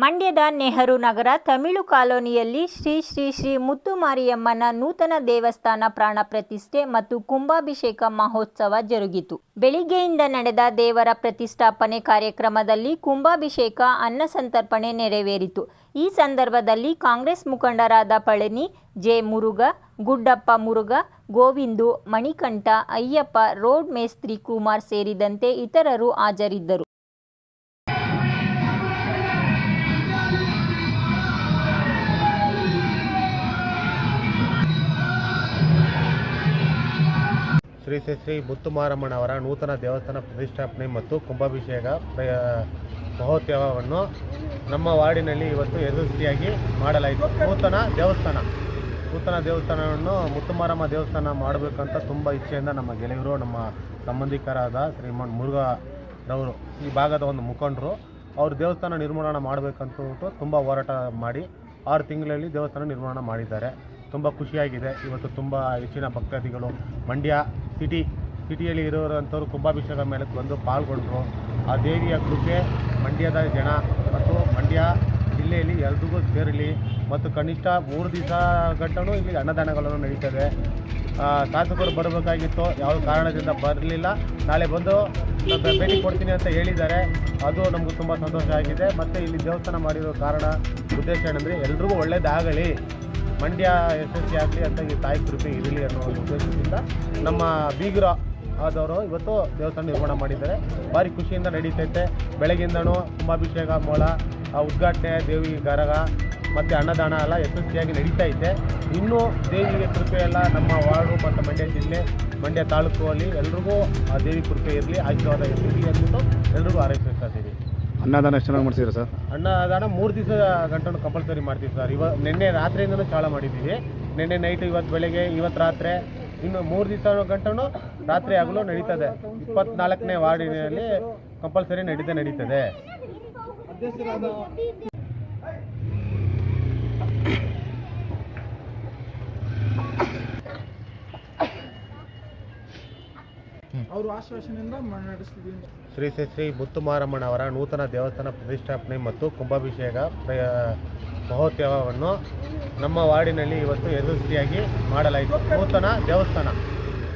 ಮಂಡ್ಯದ ನೆಹರು ನಗರ ತಮಿಳು ಕಾಲೋನಿಯಲ್ಲಿ ಶ್ರೀ ಶ್ರೀ ಶ್ರೀ ಮುತ್ತುಮಾರಿಯಮ್ಮನ ನೂತನ ದೇವಸ್ಥಾನ ಪ್ರಾಣ ಪ್ರತಿಷ್ಠೆ ಮತ್ತು ಕುಂಭಾಭಿಷೇಕ ಮಹೋತ್ಸವ ಜರುಗಿತು. ಬೆಳಿಗ್ಗೆಯಿಂದ ನಡೆದ ದೇವರ ಪ್ರತಿಷ್ಠಾಪನೆ ಕಾರ್ಯಕ್ರಮದಲ್ಲಿ ಕುಂಭಾಭಿಷೇಕ, ಅನ್ನ ಸಂತರ್ಪಣೆ ನೆರವೇರಿತು. ಈ ಸಂದರ್ಭದಲ್ಲಿ ಕಾಂಗ್ರೆಸ್ ಮುಖಂಡರಾದ ಪಳನಿ, ಜೆ ಮುರುಗ ಗುಡ್ಡಪ್ಪ ಮುರುಗ ಗೋವಿಂದು, ಮಣಿಕಂಠ, ಅಯ್ಯಪ್ಪ, ರೋಡ್ ಮೇಸ್ತ್ರಿ ಕುಮಾರ್ ಸೇರಿದಂತೆ ಇತರರು ಹಾಜರಿದ್ದರು. ಶ್ರೀ ಶ್ರೀ ಶ್ರೀ ಮುತ್ತುಮಾರಮ್ಮನವರ ನೂತನ ದೇವಸ್ಥಾನ ಪ್ರತಿಷ್ಠಾಪನೆ ಮತ್ತು ಕುಂಭಾಭಿಷೇಕ ಮಹೋತ್ಸವವನ್ನು ನಮ್ಮ ವಾರ್ಡಿನಲ್ಲಿ ಇವತ್ತು ಯಶಸ್ವಿಯಾಗಿ ಮಾಡಲಾಯಿತು. ನೂತನ ದೇವಸ್ಥಾನ. ನೂತನ ದೇವಸ್ಥಾನವನ್ನು ಮುತ್ತುಮಾರಮ್ಮ ದೇವಸ್ಥಾನ ಮಾಡಬೇಕಂತ ತುಂಬ ಇಚ್ಛೆಯಿಂದ ನಮ್ಮ ಗೆಳೆಯರು, ನಮ್ಮ ಸಂಬಂಧಿಕರಾದ ಶ್ರೀಮನ್ ಮುರುಘರವರು, ಈ ಭಾಗದ ಒಂದು ಮುಖಂಡರು, ಅವರು ದೇವಸ್ಥಾನ ನಿರ್ಮಾಣ ಮಾಡಬೇಕಂತ ತುಂಬ ಹೋರಾಟ ಮಾಡಿ ಆರು ತಿಂಗಳಲ್ಲಿ ದೇವಸ್ಥಾನ ನಿರ್ಮಾಣ ಮಾಡಿದ್ದಾರೆ. ತುಂಬ ಖುಷಿಯಾಗಿದೆ. ಇವತ್ತು ತುಂಬ ಹೆಚ್ಚಿನ ಭಕ್ತಾದಿಗಳು ಮಂಡ್ಯ ಸಿಟಿ ಸಿಟಿಯಲ್ಲಿ ಇರೋರಂಥವ್ರು ಕುಂಭಾಭಿಷೇಕ ಮೇಲೆ ಬಂದು ಪಾಲ್ಗೊಂಡ್ರು. ಆ ದೇವಿಯ ಕೃಪೆ ಮಂಡ್ಯದ ಜನ ಮತ್ತು ಮಂಡ್ಯ ಜಿಲ್ಲೆಯಲ್ಲಿ ಎಲ್ರಿಗೂ ಸೇರಲಿ ಮತ್ತು ಕನಿಷ್ಠ ಮೂರು ದಿವಸ ಗಂಟನೂ ಇಲ್ಲಿ ಅನ್ನದಾನಗಳನ್ನು ನಡೀತದೆ. ಆ, ಶಾಸಕರು ಬರಬೇಕಾಗಿತ್ತು. ಯಾವ ಕಾರಣದಿಂದ ಬರಲಿಲ್ಲ. ನಾಳೆ ಬಂದು ಭೇಟಿ ಕೊಡ್ತೀನಿ ಅಂತ ಹೇಳಿದ್ದಾರೆ. ಅದು ನಮಗೂ ತುಂಬ ಸಂತೋಷ ಆಗಿದೆ. ಮತ್ತು ಇಲ್ಲಿ ದೇವಸ್ಥಾನ ಮಾಡಿರೋ ಕಾರಣ ಉದ್ದೇಶ ಏನಂದರೆ ಎಲ್ರಿಗೂ ಒಳ್ಳೇದಾಗಲಿ. ಮಂಡ್ಯ ಯಶಸ್ವಿ ಆಗಲಿ ಅಂತ ಈ ತಾಯಿ ಕೃಪೆ ಇರಲಿ ಅನ್ನೋ ಒಂದು ಉದ್ದೇಶದಿಂದ ನಮ್ಮ ಬೀಗರ ಆದವರು ಇವತ್ತು ದೇವಸ್ಥಾನ ನಿರ್ಮಾಣ ಮಾಡಿದ್ದಾರೆ. ಭಾರಿ ಖುಷಿಯಿಂದ ನಡೀತೈತೆ. ಬೆಳಗ್ಗಿಂದನೂ ಕುಂಭಾಭಿಷೇಕ, ಮೋಳ ಉದ್ಘಾಟನೆ, ದೇವಿ ಗರಗ, ಮತ್ತು ಅನ್ನದಾನ ಎಲ್ಲ ಯಶಸ್ವಿಯಾಗಿ ನಡೀತಾ ಇದೆ ಇನ್ನೂ ದೇವಿಗೆ ಕೃಪೆ ಎಲ್ಲ ನಮ್ಮ ವಾರ್ಡು ಮತ್ತು ಮಂಡ್ಯ ಜಿಲ್ಲೆ, ಮಂಡ್ಯ ತಾಲೂಕು ಅಲ್ಲಿ ಎಲ್ರಿಗೂ ಆ ದೇವಿ ಕೃಪೆ ಇರಲಿ, ಆಶೀರ್ವಾದ ಇರಲಿ ಅಂದ್ಬಿಟ್ಟು ಎಲ್ರಿಗೂ ಆರೈಸ್ತಾ ಅನ್ನದಾನ ಎಷ್ಟು ಚೆನ್ನಾಗಿ ಮಾಡ್ತೀರಾ ಸರ್? ಅನ್ನದಾನ ಮೂರು ದಿವಸ ಗಂಟನ್ನು ಕಂಪಲ್ಸರಿ ಮಾಡ್ತೀವಿ ಸರ್. ಇವ ನಿನ್ನೆ ರಾತ್ರಿಯಿಂದನೂ ಚಾಳ ಮಾಡಿದ್ದೀವಿ. ನಿನ್ನೆ ನೈಟ್ ಇವತ್ತು ಬೆಳಗ್ಗೆ, ಇವತ್ತು ರಾತ್ರಿ. ಇನ್ನು ಮೂರು ದಿವಸ ಗಂಟನು ರಾತ್ರಿ ಆಗಲೂ ನಡೀತದೆ. ಇಪ್ಪತ್ನಾಲ್ಕನೇ ವಾರ್ಡಿನಲ್ಲಿ ಕಂಪಲ್ಸರಿ ನಡೀತಾ ನಡೀತದೆ. ಆಶ್ವಾಸನೆಯಿಂದ ಶ್ರೀ ಶ್ರೀ ಶ್ರೀ ಮುತ್ತುಮಾರಮ್ಮನವರ ನೂತನ ದೇವಸ್ಥಾನ ಪ್ರತಿಷ್ಠಾಪನೆ ಮತ್ತು ಕುಂಭಾಭಿಷೇಕ ಮಹೋತ್ಸವವನ್ನು ನಮ್ಮ ವಾರ್ಡಿನಲ್ಲಿ ಇವತ್ತು ಯಶಸ್ವಿಯಾಗಿ ಮಾಡಲಾಯಿತು. ನೂತನ ದೇವಸ್ಥಾನ.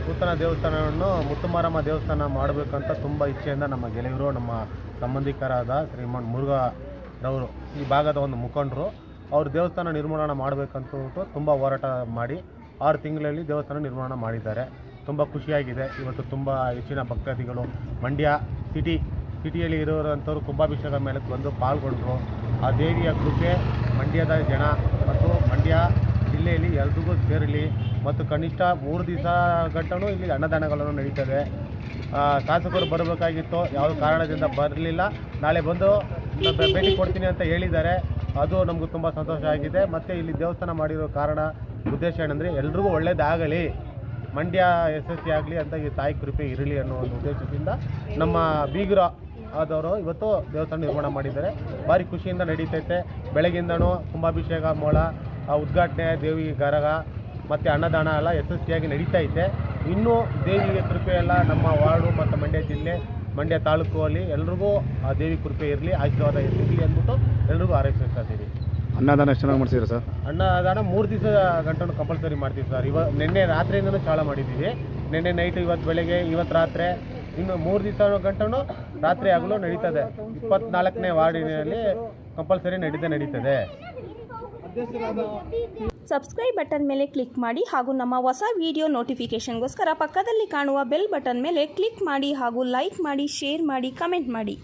ನೂತನ ದೇವಸ್ಥಾನವನ್ನು ಮುತ್ತುಮಾರಮ್ಮ ದೇವಸ್ಥಾನ ಮಾಡಬೇಕಂತ ತುಂಬ ಇಚ್ಛೆಯಿಂದ ನಮ್ಮ ಗೆಳೆಯರು, ನಮ್ಮ ಸಂಬಂಧಿಕರಾದ ಶ್ರೀಮನ್ ಮುರುಘರವರು, ಈ ಭಾಗದ ಒಂದು ಮುಖಂಡರು, ಅವರು ದೇವಸ್ಥಾನ ನಿರ್ಮಾಣ ಮಾಡಬೇಕಂತ ತುಂಬ ಹೋರಾಟ ಮಾಡಿ ಆರು ತಿಂಗಳಲ್ಲಿ ದೇವಸ್ಥಾನ ನಿರ್ಮಾಣ ಮಾಡಿದ್ದಾರೆ. ತುಂಬ ಖುಷಿಯಾಗಿದೆ. ಇವತ್ತು ತುಂಬ ಹೆಚ್ಚಿನ ಭಕ್ತಾದಿಗಳು ಮಂಡ್ಯ ಸಿಟಿ ಸಿಟಿಯಲ್ಲಿ ಇರೋರಂಥವ್ರು ಕುಂಭಾಭಿಷೇಕ ಮೇಳಕ್ಕೆ ಬಂದು ಪಾಲ್ಗೊಂಡ್ರು. ಆ ದೇವಿಯ ಕೃಪೆ ಮಂಡ್ಯದ ಜನ ಮತ್ತು ಮಂಡ್ಯ ಜಿಲ್ಲೆಯಲ್ಲಿ ಎಲ್ರಿಗೂ ಸೇರಲಿ. ಮತ್ತು ಕನಿಷ್ಠ ಮೂರು ದಿವಸ ಗಂಟನೂ ಇಲ್ಲಿ ಅನ್ನದಾನಗಳನ್ನು ನಡೀತದೆ. ಶಾಸಕರು ಬರಬೇಕಾಗಿತ್ತು. ಯಾವ ಕಾರಣದಿಂದ ಬರಲಿಲ್ಲ. ನಾಳೆ ಬಂದು ಭೇಟಿ ಕೊಡ್ತೀನಿ ಅಂತ ಹೇಳಿದ್ದಾರೆ. ಅದು ನಮಗೂ ತುಂಬ ಸಂತೋಷ ಆಗಿದೆ. ಮತ್ತು ಇಲ್ಲಿ ದೇವಸ್ಥಾನ ಮಾಡಿರೋ ಕಾರಣ ಉದ್ದೇಶ ಏನಂದರೆ ಎಲ್ರಿಗೂ ಒಳ್ಳೇದಾಗಲಿ. ಮಂಡ್ಯ ಯಶಸ್ವಿ ಆಗಲಿ ಅಂತ ಈ ತಾಯಿ ಕೃಪೆ ಇರಲಿ ಅನ್ನೋ ಒಂದು ಉದ್ದೇಶದಿಂದ ನಮ್ಮ ಬೀಗರ ಆದವರು ಇವತ್ತು ದೇವಸ್ಥಾನ ನಿರ್ಮಾಣ ಮಾಡಿದ್ದಾರೆ. ಭಾರಿ ಖುಷಿಯಿಂದ ನಡೀತೈತೆ. ಬೆಳಗಿಂದನೂ ಕುಂಭಾಭಿಷೇಕ ಮೋಳ ಉದ್ಘಾಟನೆ, ದೇವಿ ಗರಗ, ಮತ್ತು ಅನ್ನದಾನ ಎಲ್ಲ ಯಶಸ್ವಿಯಾಗಿ ನಡೀತಾ ಐತೆ ಇನ್ನೂ ದೇವಿಗೆ ಕೃಪೆ ಎಲ್ಲ ನಮ್ಮ ವಾರ್ಡು ಮತ್ತು ಮಂಡ್ಯ ಜಿಲ್ಲೆ, ಮಂಡ್ಯ ತಾಲೂಕು ಅಲ್ಲಿ ಎಲ್ರಿಗೂ ಆ ದೇವಿ ಕೃಪೆ ಇರಲಿ, ಆಶೀರ್ವಾದ ಇರಲಿ ಅಂದ್ಬಿಟ್ಟು ಎಲ್ರಿಗೂ ಹಾರೈಸ್ತಾ ಇದ್ದೀವಿ ಅನ್ನದಾನ ಎಷ್ಟು ಚೆನ್ನಾಗಿ ಮಾಡ್ತೀರಾ ಸರ್? ಅನ್ನದಾನ ಮೂರು ದಿವಸ ಗಂಟನ್ನು ಕಂಪಲ್ಸರಿ ಮಾಡ್ತೀವಿ ಸರ್. ಇವ ನಿನ್ನೆ ರಾತ್ರಿಯಿಂದನೂ ಚಾಳ ಮಾಡಿದ್ದೀವಿ. ನಿನ್ನೆ ನೈಟ್ ಇವತ್ತು ಬೆಳಗ್ಗೆ ಇವತ್ತು ರಾತ್ರಿ ಇನ್ನು ಮೂರು ದಿವಸ ಗಂಟನು ರಾತ್ರಿ ಆಗಲೂ ನಡೀತದೆ. ಇಪ್ಪತ್ನಾಲ್ಕನೇ ವಾರ್ಡಿನಲ್ಲಿ ಕಂಪಲ್ಸರಿ ನಡೀತಾ ನಡೀತದೆ. ಸಬ್ಸ್ಕ್ರೈಬ್ ಬಟನ್ ಮೇಲೆ ಕ್ಲಿಕ್ ಮಾಡಿ ಹಾಗೂ ನಮ್ಮ ಹೊಸ ವಿಡಿಯೋ ನೋಟಿಫಿಕೇಷನ್ಗೋಸ್ಕರ ಪಕ್ಕದಲ್ಲಿ ಕಾಣುವ ಬೆಲ್ ಬಟನ್ ಮೇಲೆ ಕ್ಲಿಕ್ ಮಾಡಿ ಹಾಗೂ ಲೈಕ್ ಮಾಡಿ ಶೇರ್ ಮಾಡಿ ಕಮೆಂಟ್ ಮಾಡಿ.